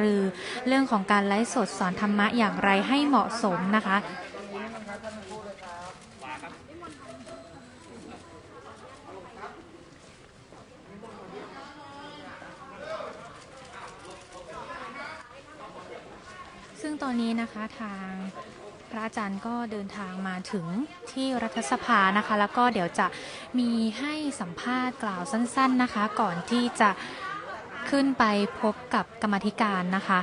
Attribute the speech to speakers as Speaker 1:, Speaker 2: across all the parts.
Speaker 1: รือ เรื่องของการไลฟ์สดสอนธรรมะอย่างไรให้เหมาะสมนะคะซึ่งตอนนี้นะคะทางพระอาจารย์ก็เดินทางมาถึงที่รัฐสภานะคะ แล้วก็เดี๋ยวจะมีให้สัมภาษณ์กล่าวสั้น ๆนะคะ ก่อนที่จะ ขึ้นไปพบกับกรรมธิการนะคะ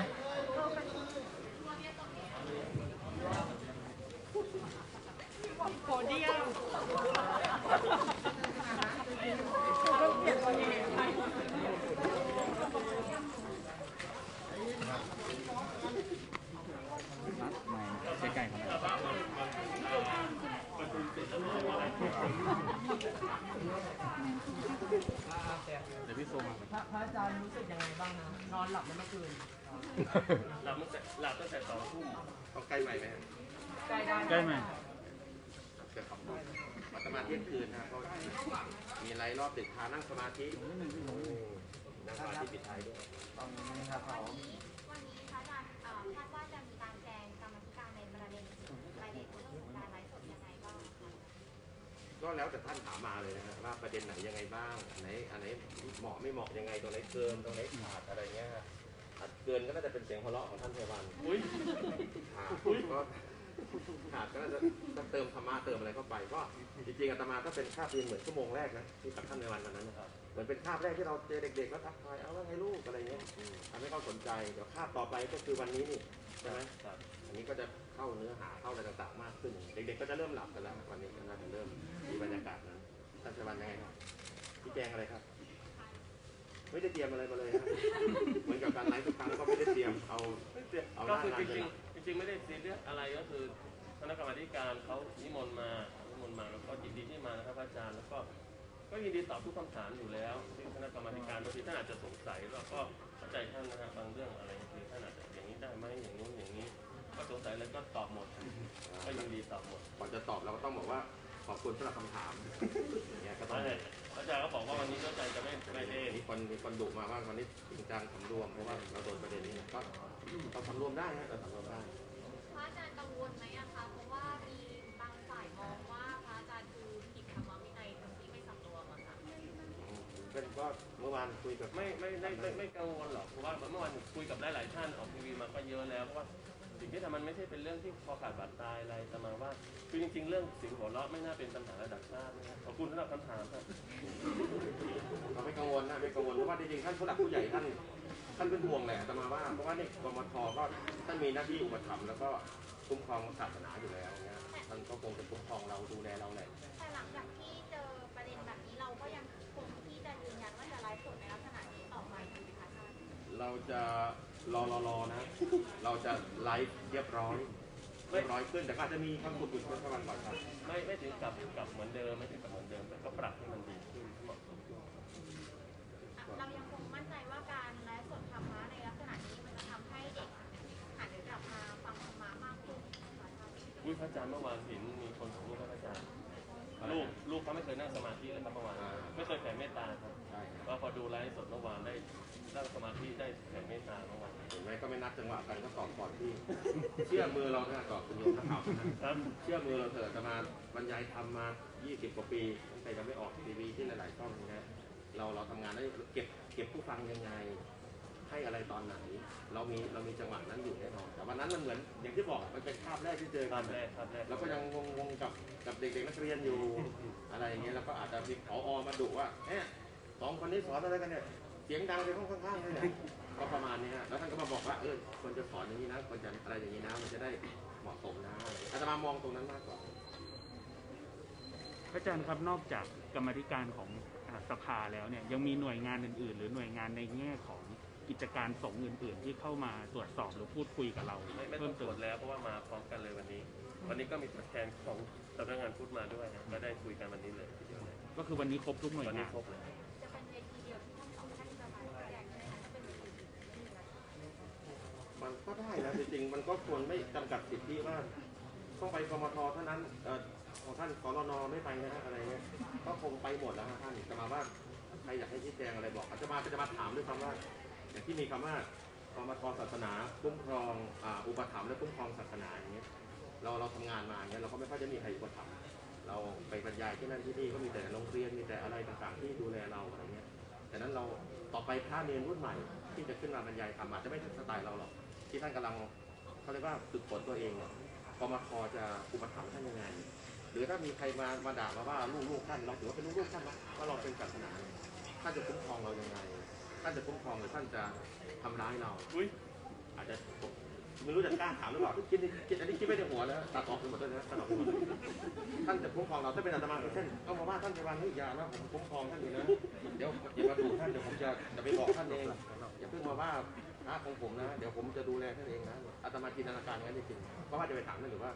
Speaker 2: ใกล้ๆครับ เดี๋ยว พี่โซมา
Speaker 3: พระพระอาจารย์รู้สึกยังไงบ้างนะ นอนหลับไหมเมื่อคืน
Speaker 4: หลับตั้งแต่หลับตั้งแต่สองทุ่ม
Speaker 5: ต้องใกล้ไหมไหมฮะ
Speaker 3: ใกล้ได้
Speaker 2: ใกล้ไหม
Speaker 5: เกิดคำพูดมาสมาธิเที่ยงคืนนะครับก็มีอะไรรอบติดพานั่งสมาธินั่งสมาธิปิดท้ายด้วย
Speaker 3: ตอนนี้นะครับเข
Speaker 6: แล้
Speaker 5: วแต่ท่านถามมาเลยนะครับว่าประเด็นไหนยังไงบ้างอันไหนอันไหนเหมาะไม่เหมาะยังไงตรงไหนเกินตรงไหนขาดอะไรเงี้ยขาดเกินก็น่าจะเป็นเสียงหัวเราะของท่านเทวัน
Speaker 4: อุ้ย
Speaker 5: ขาดก็ขาดก็น่าจะต้องเติมธรรมะเติมอะไรเข้าไปก็จริงๆอาตมาก็เป็นคาบเรียนเหมือนชั่วโมงแรกนะที่กับท่านในวันวันนั้นนะครับเหมือนเป็นคาบแรกที่เราเจอเด็กๆแล้วทักทายเอาว่าไงลูกอะไรเงี้ยทำให้เขาสนใจเดี๋ยวคาบต่อไปก็คือวันนี้นี่ใช่ไหม
Speaker 4: ครับ
Speaker 5: อันนี้ก็จะ เข้าเนื้อหาเข้าอะไรต่างๆมากขึ้น เด็กๆก็จะเริ่มหลับกันแล้ววันนี้ก็น่าจะเริ่มมีบรรยากาศนั้นท่านจะวันยังไงครับพี่แจงอะไรครับไม่ได้เตรียมอะไรมาเลยครับเหมือนกับการไลฟ์ทุกครั้งก็ไม่ได้เตรียมเอาเอาห
Speaker 4: ก็
Speaker 5: น้า
Speaker 4: คือจริงๆจริงๆไม่ได้ซีเรียสอะไรก็คือคณะกรรมการเขานิมนต์มานิมนต์มาแล้วก็ยินดีที่มานะครับอาจารย์แล้วก็ก็ยินดีตอบทุกคำถามอยู่แล้วที่คณะกรรมการบางทีท่านอาจจะสงสัยแล้วก็เข้าใจท่านนะฮะบางเรื่องอะไร สงสัยอะไรก็ตอบหมด ก็ยินดีตอบหมด
Speaker 5: ก่อนจะตอบเราก็ต้องบอกว่าขอบคุณสำหรับคำถามอย่างเงี้ยก็ต้อง
Speaker 4: ใช่อาจารย์ก็บอกว่าวันนี้ก็ใจจะไม่ไม่ได้
Speaker 5: มีคนมีคนดุมาว่าวันนี้จริงจังสำรวมเพราะว่าเราโดนประเด็นนี้ก็เราสำรวมได้ฮะเราสำรวมได้
Speaker 6: พระอาจารย์กังวลไหมอะคะเพราะว่ามีบางฝ่ายมองว่าพระอาจารย์คือผิดธรรมวินัยตรงที่ไม่สำรวมอะค่ะ
Speaker 5: เป็นก็เมื่อวานคุยกับ
Speaker 4: ไม่ไม่ไม่ไม่ไม่กังวลหรอกเพราะว่าเมื่อวานคุยกับหลายๆท่านออกทีวีมาก็เยอะแล้วเพราะว่าสิ่ง ที่ทำมันไม่ใช่เป็นเรื่องที่คอขาดบาดตายอะไรแต่มาว่า คือจริง ๆ เรื่องเสิ่งหัวเราะไม่น่าเป็นปัญหาระดับชาตินะครับขอบคุณสำหรับคำถามครับ
Speaker 5: เราไม่กังวลนะไม่กังวลเพราะว่าจริงๆท่านผู้หลักผู้ใหญ่ท่านท่านเป็นห่วงแหละแต่มาว่า เพราะว่านี่กมทก็ท่านมีหน้าที่อุปถัมภ์แล้วก็คุ้มครองศาสนาอยู่แล้วเงี้ยท่านก็คงจะคุ้มครองเราดูแลเราแหละ
Speaker 6: จะรอ
Speaker 5: รอรอนะ เราจะไลฟ์เรียบร้อยเรียบร้อยขึ้นแต่ก็อาจจะมีคำพูดคุยเพื่อนวันก่อนครับ
Speaker 4: ไม่ไม่ถึงกับกับเหมือนเดิมไม่ถึงกับเหมือนเดิมแต่ก็ปรับให้มันดีขึ้นเหมาะสมขึ้น
Speaker 6: เรายังคงมั่นใจว่าการไลฟ์สดธรรมะในลักษณะนี้มันจะทำให้เด็กหันกลับมาฟังธรรมะมากขึ้นนะคะท่าน
Speaker 4: อุ้ยพระอาจารย์เมื่อวานเห็นมีคนของลูกพระอาจารย์ลูกลูกเขาไม่เคยนั่งสมาธิเลยครับเมื่อวานไม่เคยแผ่เมตตาครับ
Speaker 5: ใช่ครับ
Speaker 4: ก็พอดูไลฟ์สดเมื่อวานได้ นั่งสมาธิได้แผ่เมตตาเมื่อวาน
Speaker 5: เห็นไหมก็ไม่นัดจังหวะกันก็ตอบก่อนที่ เชื่อมือเราเนี่ยตอบคุณโยมนักข่าวนะครับเชื่อมือเราเถอะจะมาบรรยายทำมา 20 กว่าปีตั้งแต่ยังไม่ออกทีวีที่หลายๆช่องนะเราเราทำงานได้เก็บเก็บผู้ฟังยังไง ให้อะไรตอนไหน เรามีเรามีจังหวะนั้นอยู่แน่นอน แต่วันนั้นมันเหมือนอย่างที่บอกมันเป็นภาพแรกที่เจอ
Speaker 4: ค
Speaker 5: กั
Speaker 4: รั
Speaker 5: น
Speaker 4: บแรกครับแรก
Speaker 5: เราก็ยังงงๆกับกับเด็กๆนักเรียนอยู่อะไรอย่างเงี้ยแล้วก็อาจจะมีผอมาดุว่าเอ๊ะสองคนนี้สอนอะไรกันเนี่ยเสียงดังไปห้องข้างๆเลยเนี่ยก็ประมาณนี้ฮะแล้วท่านก็มาบอกว่าเออควรจะสอนอย่างนี้นะควรจะอะไรอย่างนี้นะ มันจะได้เหมาะสมนะอาจจะมามองตรงนั้นมากกว่า
Speaker 2: พระอาจารย์ครับนอกจากกรรมาธิการของอ่าสภาแล้วเนี่ยยังมีหน่วยงานอื่น ๆ หรือหน่วยงานในแง่ของกิจการสงฆ์อื่น ๆ ที่เข้ามาตรวจสอบหรือพูดคุยกับเรา
Speaker 4: ไม่ไม่ต้
Speaker 2: เพิ่
Speaker 4: อ
Speaker 2: ม
Speaker 4: งตร
Speaker 2: เติ
Speaker 4: ว
Speaker 2: ม
Speaker 4: จแล้วเพราะว่ามาพร้อมกันเลยวันนี้ วันนี้ก็มีตัวแทนของสำนักงานพุทธมาด้วยนะก็ได้คุยกันวันนี้เลยทีเดียวเลย
Speaker 2: ก็คือวันนี้ครบทุกหน่วย
Speaker 4: วันนี้
Speaker 2: งาน
Speaker 4: ครบเลย
Speaker 6: มัน
Speaker 5: ก็ได้นะจริงๆมันก็ควรไม่จำกัดสิทธิว่าต้องไปกมทเท่านั้นเอ่อของท่านกรนไม่ไปนะฮะอะไรเงี้ยก็คงไปหมดแล้วฮะท่านจะมาว่าใครอยากให้ชี้แจงอะไรบอกอาจจะมาจะมาถามด้วยคำว่าอย่างที่มีคำว่ากมทศาสนาคุ้มครองอ่าอุปถัมภ์และคุ้มครองศาสนาอย่างเงี้ยเราเราทำงานมาเงี้ยเราก็ไม่ค่อยจะมีใครอุปถัมภ์เราไปบรรยายที่นั่นที่นี่ก็มีแต่โรงเรียนมีแต่อะไรต่างๆ ที่ดูแลเราอะไรเงี้ยแต่นั้นเราต่อไปพระเนรรุ่นใหม่ที่จะขึ้นมาบรรยายธรรมอาจจะไม่ใช่สไตล์เราหรอก ที่ท่านกำลังเขาเรียกว่าฝึกฝนตัวเองเนี่ยกมคจะอุปถัมภ์ท่านยังไง หรือถ้ามีใครมามาด่ามาว่าลูกๆท่านเราถือว่าเป็นลูกๆท่านเนาะว่าเราเป็นศาสนาเนี่ยท่านจะคุ้มครองเรายังไง ท่านจะคุ้มครองหรือท่านจะทำร้ายเรา
Speaker 4: อุ้ย
Speaker 5: อาจจะผมไม่รู้จะกล้าถามหรือเปล่าคิดในคิดอันนี้คิดไม่ในหัวแล้วตัดออกไปหมดเลยนะตัดออกไปหมดเลยท่านจะคุ้มครองเราถ้าเป็นอาตมาเช่นเอามาว่าท่านจะวันเฮ้ยอย่านะผมคุ้มครองท่านอยู่นะเดี๋ยวอย่ามาดูท่านเดี๋ยวผมจะจะไปบอกท่านเองอย่าเพิ่งมาว่า พระของผมนะ เดี๋ยวผมจะดูแลท่านเองนะอาตมาจินตนาการอย่างนั้นจริงๆเพราะว่าจะไปถามท่านหรือว่า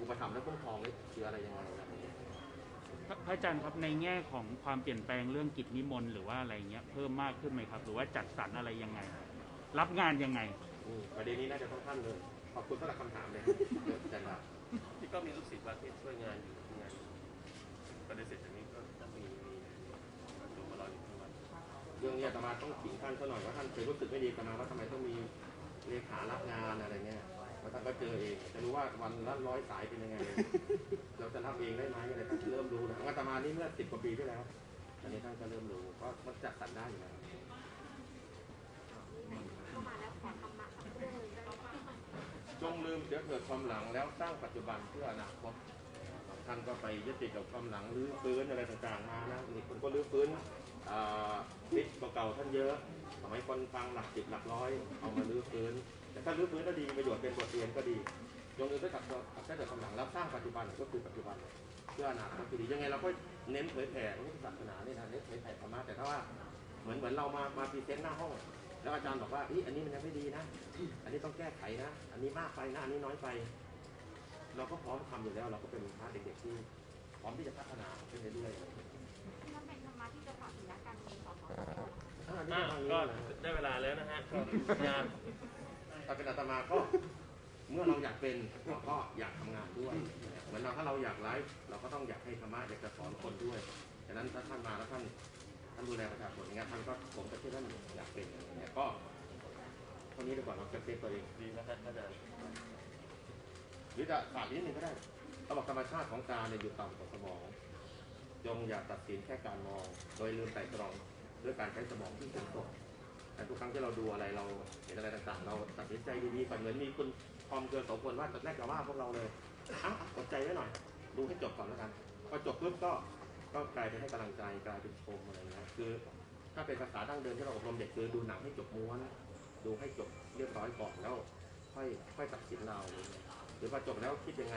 Speaker 5: อุปถัมภ์และคุ้มครองนี่คืออะไรยังไงนะ
Speaker 2: พระพระอาจารย์ครับในแง่ของความเปลี่ยนแปลงเรื่องกิจนิมนต์หรือว่าอะไรเงี้ยเพิ่มมากขึ้นไหมครับ หรือว่าจัดสรรอะไรยังไง รับงานยังไง
Speaker 5: อืมประเด็นนี้น่าจะต้องท่านเลยขอบคุณสำหรับคำถามเลยเดี๋ยวจะรับ
Speaker 4: ที่ก็มีลูกศิษย์วัดที่ช่วยงานอยู่ที่งานประเด็นเสร็จจากนี้ก็จะมีมีตัวมารออยู่ที่วัด
Speaker 5: เรื่องนี้อาตมาต้องขิงท่านซะหน่อยว่าท่านเคยรู้สึกไม่ดีกับอาตมาว่าทำไมต้องมีเลขารับงานอะไรเงี้ยแล้วท่านก็เจอเองจะรู้ว่าวันละร้อยสายเป็นยังไง เราจะรับเองได้ไหมอะไรท่านเริ่มรู้นะอาตมานี่เมื่อสิบกว่าปีที่แล้วอันนี้ท่านก็เริ่มรู้เพราะมันจัดสรรได้อยู่แล้ว
Speaker 6: เข้ามาแล้วขอธรรมะสักเรื่องหนึ่งได้ไหมคะ
Speaker 5: จงลืมเสียเกิดความหลังแล้วสร้างปัจจุบันเพื่ออนาคตท่านก็ไปยึดติดกับความหลังรื้อฟื้นอะไรต่างๆมานะนี่คนก็รื้อฟื้น อ่าคลิปเก่าๆท่านเยอะ สมัยคนฟังหลักสิบหลักร้อย เอามารื้อฟื้น แต่ถ้ารื้อฟื้นก็ดีมีประโยชน์เป็นบทเรียนก็ดีจงลืมด้วยกับแค่แต่ความหลังแล้วสร้างปัจจุบันก็คือปัจจุบันเพื่ออนาคตที่ดียังไงเราก็เน้นเผยแผ่พุทธศาสนาเนี่ยนะเน้นเผยแผ่ธรรมะแต่ถ้าว่าเหมือนเหมือนเรามามาพรีเซนต์หน้าห้องแล้วอาจารย์บอกว่าอีอันนี้มันยังไม่ดีนะ อันนี้ต้องแก้ไขนะ อันนี้มากไปนะ อันนี้น้อยไป เราก็พร้อมทำอยู่แล้ว เราก็เป็นพระเด็กๆที่พร้อมที่จะพัฒนาขึ้นเรื่อยๆ
Speaker 6: องสส
Speaker 5: อ่า
Speaker 4: อะ
Speaker 5: นี่
Speaker 4: ก็
Speaker 5: ก็
Speaker 4: ได้เวลาแล้วนะฮะก็งาน
Speaker 5: ถ้าเป็นอาตมาก็เมื่อเราอยากเป็นเราก็อยากทำงานด้วยเหมือนเราถ้าเราอยากไลฟ์เราก็ต้องอยากให้ธรรมะอยากจะสอนคนด้วยฉะนั้นถ้าท่านมาแล้วท่านท่านดูแลประชาชนอย่างเงี้ยท่านก็ผมก็ที่ท่านอยากเป็นอย่างเงี้ยก็เท่านี้ดีกว่าเราจะเซฟตัวเอง
Speaker 4: ดีนะครับอาจารย์
Speaker 5: หรือจะฝากนิดนึงก็ได้เขาบอกธรรมชาติของตาเนี่ยอยู่ต่ำกว่าสมอง จงอย่าตัดสินแค่การมอง โดยลืมไตรตรอง ด้วยการใช้สมองที่สูงส่งแต่ทุกครั้งที่เราดูอะไรเราเห็นอะไรต่างๆ เราตัดสินใจดีๆก่อนเหมือนมีคุณพร้อมเกินสมควรว่าตอนแรกจะว่าพวกเราเลยอ้าวกดใจไว้หน่อย ดูให้จบก่อนแล้วกัน พอจบปุ๊บก็ก็กลายเป็นให้กำลังใจกลายเป็นชมอะไรเงี้ยคือ ถ้าเป็นภาษาดั้งเดิมที่เราอบรมเด็กคือดูหนังให้จบม้วน ดูให้จบเรียบร้อยก่อนแล้ว ค่อยค่อยตัดสินเราหรือพอจบแล้วคิดยังไง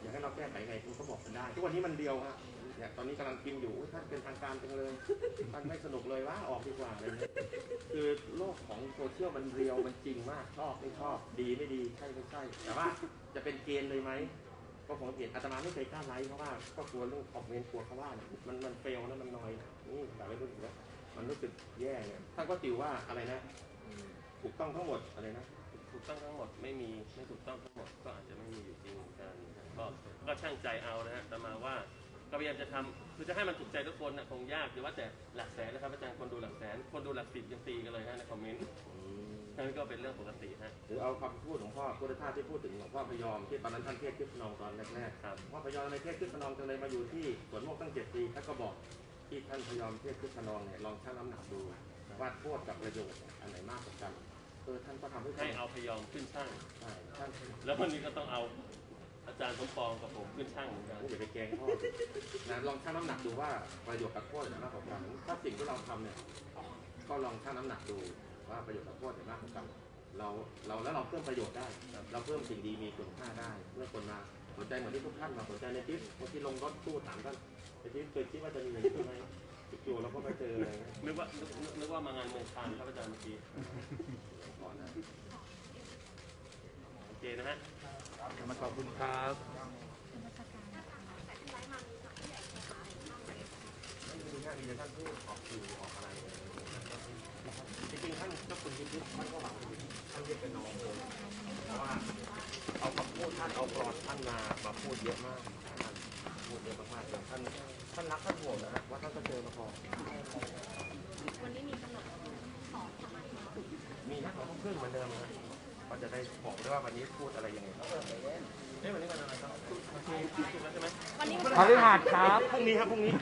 Speaker 5: อยากให้เราแก้ไขไงคุณก็บอกกันได้ ทุกวันนี้มันเดียวฮะ เนี่ยตอนนี้กำลังกินอยู่อุ๊ยท่านเป็นทางการจังเลยท่านไม่สนุกเลยว่าออกดีกว่าอะไรเงี้ยคือโลกของโซเชียลมันเรียวมันจริงมากชอบไม่ชอบดีไม่ดีใช่ไม่ใช่แต่ว่าจะเป็นเกณฑ์เลยไหมก็คงเปลี่ยนอาตมาไม่เคยกล้าไลฟ์เพราะว่าก็กลัวเรื่องคอมเมนกลัวเขาว่าเนี่ยมันมันเฟลนะมันนอยนี่แต่ไม่รู้สึกว่ามันรู้สึกแย่เนี่ยท่านก็ติวว่าอะไรนะถูกต้องทั้งหมดอะไรนะ
Speaker 4: ถูกต้องทั้งหมดไม่มีไม่ถูกต้องทั้งหมดก็อาจจะไม่มีอยู่จริงกันก็ก็ช่างใจเอานะฮะแต่มาว่า ก็พยายามจะทำคือจะให้มันถูกใจทุกคนนะคงยากหรือว่าแต่หลักแสนนะครับอาจารย์คนดูหลักแสน คนดูหลักสิบยังตีกันเลยฮะในคอมเมนต์นั่นก็เป็นเรื่องปกติฮะ
Speaker 5: หรือเอาคำพูดของพ่อพุทธทาสที่พูดถึงหลวงพ่อพยอมที่ตอนนั้นท่านเทศน์ขึ้นพนองตอนแรก
Speaker 4: ครับ
Speaker 5: ๆพ่อพยอมในเทศน์ขึ้นพนองจังเลยมาอยู่ที่สวนโมกตั้งเจ็ดปีท่านก็บอกที่ท่านพยอมเทศน์ขึ้นพนองเนี่ยลองชั่งน้ำหนักดูว่าโทษกับประโยชน์อันไหนมากกว่ากันเออท่านก็ทำให้
Speaker 4: ให้เอาพยอมขึ้นช่าง
Speaker 5: ใช่ท่าน
Speaker 4: แล้ววันนี้ก็ต้องเอา อาจารย์สมปองกับผมขึ้นช่างเหมือนกัน
Speaker 5: อย่าไปแกล้งพ่อนะลองชั่งน้ำหนักดูว่าประโยชน์กับโทษไหนมากกว่ากันถ้าสิ่งที่เราทำเนี่ยก็ลองชั่งน้ำหนักดูว่าประโยชน์กับโทษไหนมากกว่ากันเราเราแล้วเราเพิ่มประโยชน์ได้ เราเพิ่มสิ่งดีมีคุณค่าได้ เมื่อคนมาสนใจเหมือนที่ทุกท่านมาสนใจในทริปบางทีลงรถตู้ถามท่านในทริปเคยคิดว่าจะมีอย่างนี้ไหมจู่ๆเราก็ไปเจออะไรเงี้ย
Speaker 4: นึกว่านึกนึกนึกว่ามางานเมืองคานครับอาจารย์เมื่อกี้
Speaker 5: ก่อนนะ
Speaker 4: โอเคนะฮะ
Speaker 2: มา ขอบคุณครับ
Speaker 6: แต่ที่ไลฟ์มามีทางผู้ใหญ่โทรหาอะไรบ้างไหม
Speaker 5: ไม่มีหน้าที่จะท่านพูดออกสื่อออกอะไรเลยจริงๆท่านเจ้าคุณคิดท่านก็หวังดีท่านเรียกเป็นน้องเลยเพราะว่าเอาคำพูดท่านเอากรอนท่านมามาพูดเยอะมากท่านพูดเยอะมากๆเลยท่านท่านรักท่านห่วงนะฮะว่าท่านก็เจอมาก่อน
Speaker 6: วันนี้มีกำหนดสอนธรรมะที่มา
Speaker 5: มีมีแค่สองทุ่มครึ่งเหมือนเดิมนะ ก็จะได้บอกด้วยว่าวันนี้พูดอะไรยังไงครับเอ๊ะวันนี้วันอะไรครับโอเคพูดแล้วใช่ไหม
Speaker 3: พฤหัสครับ
Speaker 5: พรุ่งนี้ครับพรุ่งนี้